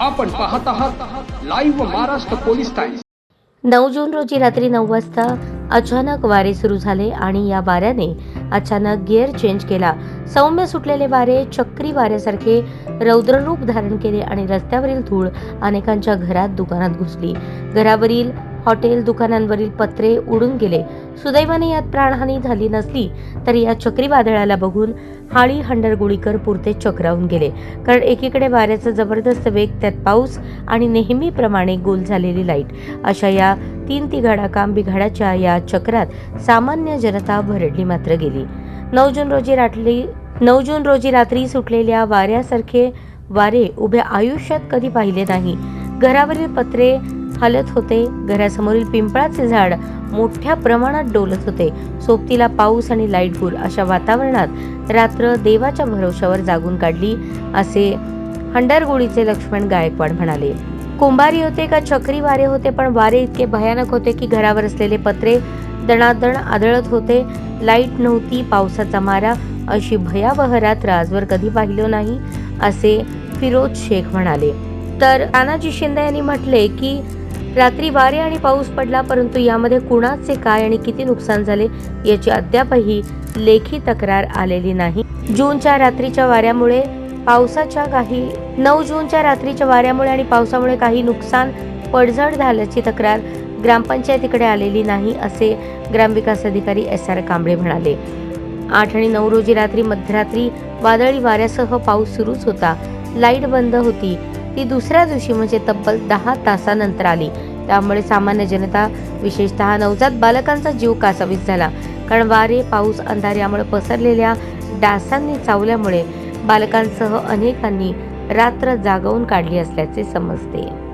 आपण पाहत आहात लाईव्ह महाराष्ट्र पोलीस टाइम्स नऊ जून रोजी रात्री नऊ वाजता अचानक वारे सुरू झाले आणि या वाऱ्याने अचानक गिअर चेंज केला. सौम्य सुटलेले वारे चक्री वाऱ्यासारखे रौद्ररूप धारण केले आणि रस्त्यावरील धूळ अनेकांच्या घरात दुकानात घुसली. घरावरील हॉटेल दुकानांवरील पत्रे उडून गेले. सुदैवाने यात प्राणहानी झाली नसली तरी या चक्रीवादळाला बघून हाळी हंडरगुळीकर पुरते चक्रावून गेले. कारण एकीकडे वाऱ्याचा जबरदस्त वेग त्यात पाऊस आणि नेहमीप्रमाणे गोल झालेली लाइट. अशा या तीन तिघाडा काम बिघाडाच्या या चक्रात सामान्य जनता भरडली मात्र गेली. नऊ जून रोजी रात्री नऊ जून रोजी रात्री सुटलेल्या वाऱ्यासारखे वारे उभ्या आयुष्यात कधी पाहिले नाही. घरावरील पत्रे हलत होते. घरासमोरील पिंपळाचे झाड मोठ्या प्रमाणात डोलत होते. सोबतीला पाऊस आणि लाइट गुल अशा वातावरणात रात्र देवाच्या भरोशावर जागून काढली असे हंडरगुळीचे लक्ष्मण गायकवाड म्हणाले. कुंभारी होते का चक्री वारे होते पण वारे इतके भयानक होते की घरावर असलेले पत्रे दणादण आदळत होते. लाइट नव्हती पावसाचा मारा अशी भयावह रात्र आजवर कधी पाहिलो नाही असे फिरोज शेख म्हणाले. तर तानाजी शिंदे यांनी म्हटले की रात्री वारे आणि पाऊस पडला परंतु यामध्ये कुणाचे काय आणि किती नुकसान झाले याची अद्यापही लेखी तक्रार आलेली नाही. जूनच्या रात्रीच्या वाऱ्यामुळे पावसाच्या काही नऊ जूनच्या रात्रीच्या वाऱ्यामुळे आणि पावसामुळे काही नुकसान पडझड झाल्याची तक्रार ग्रामपंचायतीकडे आलेली नाही असे ग्रामविकास अधिकारी एस आर कांबळे म्हणाले. आठ आणि नऊ रोजी रात्री मध्यरात्री वादळी वाऱ्यासह पाऊस सुरूच होता. लाइट बंद होती. ती दुसऱ्या दिवशी म्हणजे तब्बल दहा तासानंतर आली. त्यामुळे सामान्य जनता विशेषतः नवजात बालकांचा जीव कासावीस झाला. कारण वारे पाऊस अंधार यामुळे पसरलेल्या डासांनी चावल्यामुळे बालकांसह अनेकांनी रात्र जागवून काढली असल्याचे समजते.